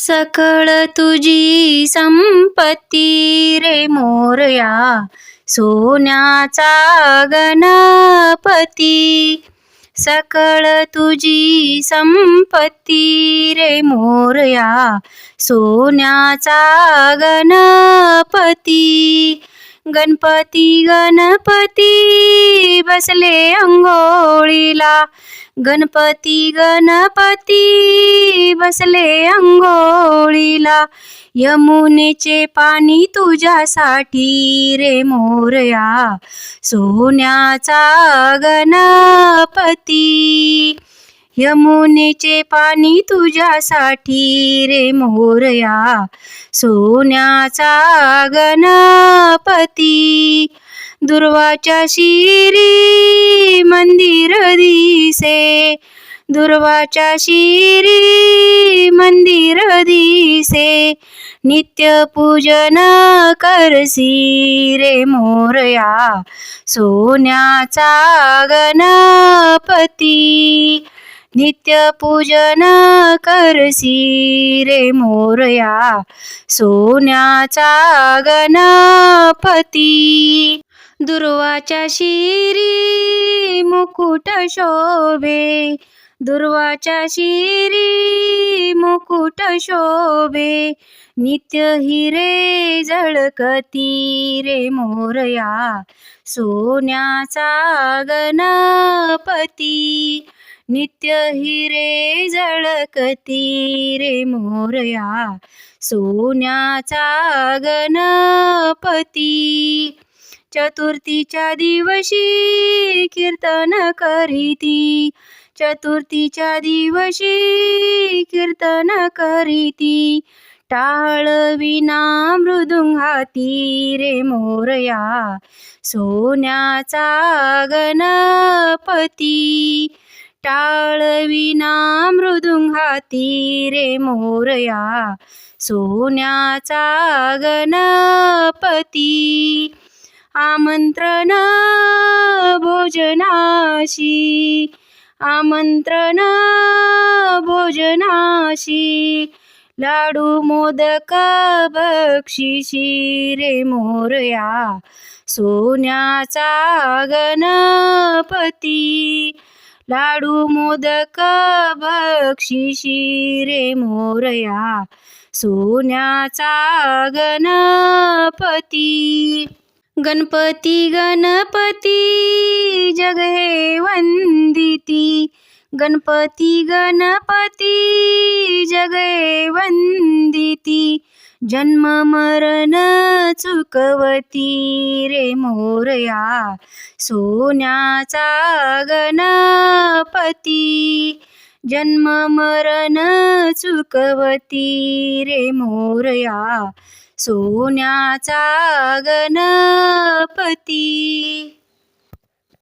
सकळ तुझी संपत्ती रे मोरया सोन्याचा गणपती. सकळ तुझी संपत्ती रे मोरया सोन्याचा गणपती. गणपती गणपती बसले अंघोळीला गणपती गणपती बसले अंघोळीला यमुनेचे पाणी तुझ्यासाठी रे मोरया. सोन्याचा गणपती. यमुनेचे पाणी तुझ्यासाठी रे मोरया. सोन्याचा गणपती. दुर्वाच्या शिरी मंदिर दिसे. दुर्वाच्या शिरी मंदिर दिसे. नित्य पूजन करसी रे मोरया. सोन्याचा गणपती. नित्य पूजन करसी रे मोरया सोन्याचा गणपती. दुर्वाच्या शिरी मुकुट शोभे दुर्वाच्या शिरी मुकुट शोभे. नित्य हिरे जळकती रे मोरया सोन्याचा गणपती. नित्य हिरे झळकती रे मोरया. सोन्याचा गणपती. चतुर्थीच्या दिवशी कीर्तन करीती. चतुर्थीच्या दिवशी कीर्तन करीती. टाळ विना मृदुंगाती रे मोरया. सोन्याचा गणपती. टाळविना मृदुंगाती रे मोरया. सोन्याचा गणपती. आमंत्रण भोजनाशी. आमंत्रण भोजनाशी. लाडू मोदक बक्षिशी रे मोरया. सोन्याचा गणपती. लाडू मोदक बक्षिशी रे मोरया. सोन्याचा गणपती. गणपती गणपती जग हे वंदिती. गणपती गणपती जग हे वंदिती. जन्म मरण चुकवती रे मोरया. सोन्याचा गणपती. जन्म मरण चुकवती रे मोरया. सोन्याचा गणपती.